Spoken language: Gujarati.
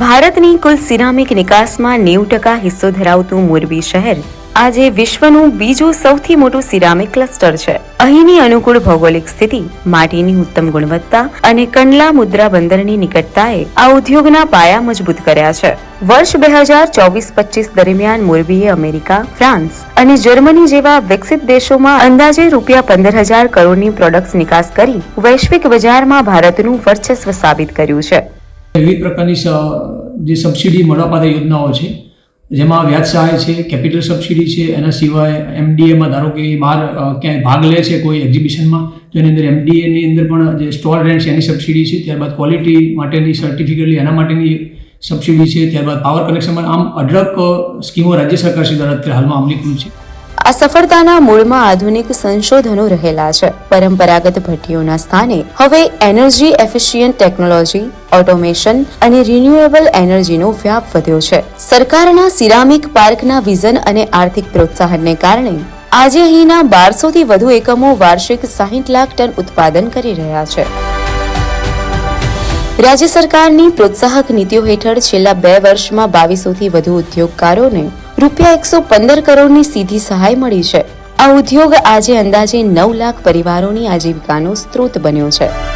ભારતની કુલ સિરામિક નિકાસમાં નેવું ટકા હિસ્સો ધરાવતું મોરબી શહેર આજે વિશ્વનું બીજું સૌથી મોટું સિરામિક ક્લસ્ટર છે. અહીંની અનુકૂળ ભૌગોલિક સ્થિતિ, માટીની ઉત્તમ ગુણવત્તા અને કંડલા મુદ્રા બંદરની નિકટતાએ આ ઉદ્યોગના પાયા મજબૂત કર્યા છે. વર્ષ બે હજાર ચોવીસ પચીસ દરમિયાન મોરબીએ અમેરિકા, ફ્રાન્સ અને જર્મની જેવા વિકસિત દેશોમાં અંદાજે રૂપિયા પંદર હજાર કરોડની પ્રોડક્ટ્સ નિકાસ કરી વૈશ્વિક બજારમાં ભારતનું વર્ચસ્વ સાબિત કર્યું છે. વિવિધ પ્રકારની જે સબસિડી મળવાપાત્ર યોજનાઓ છે, જેમાં વ્યાજ સહાય છે, કેપિટલ સબસિડી છે, એના સિવાય એમડીએમાં ધારો કે બહાર ક્યાંય ભાગ લે છે કોઈ એક્ઝિબિશનમાં, તો એની અંદર એમડીએની અંદર પણ જે સ્ટોલ રેન્ટ છે એની સબસિડી છે, ત્યારબાદ ક્વોલિટી માટેની સર્ટિફિકેટ એના માટેની સબસિડી છે, ત્યારબાદ પાવર કનેક્શન આમ અઢળક સ્કીમો રાજ્ય સરકાર શ્રી દ્વારા અત્યારે હાલમાં અમલીકૃત છે. સફળતાના મૂળમાં આધુનિક સંશોધનો રહેલા છે. પરંપરાગત ભઠ્ઠીઓના સ્થાને હવે એનર્જી એફિશિયન્ટ ટેકનોલોજી, ઓટોમેશન અને રિન્યુએબલ એનર્જીનો વ્યાપ વધ્યો છે. સરકારના સિરામિક પાર્કના વિઝન અને આર્થિક પ્રોત્સાહનને કારણે આજે અહીંના બારસોથી વધુ એકમો વાર્ષિક સાહીઠ લાખ ટન ઉત્પાદન કરી રહ્યા છે. રાજ્ય સરકારની પ્રોત્સાહક નીતિઓ હેઠળ છેલ્લા બે વર્ષમાં બાવીસોથી વધુ ઉદ્યોગકારોને રૂપિયા એકસો પંદર કરોડની સીધી સહાય મળી છે. આ ઉદ્યોગ આજે અંદાજે નવ લાખ પરિવારોની આજીવિકાનો સ્ત્રોત બન્યો છે.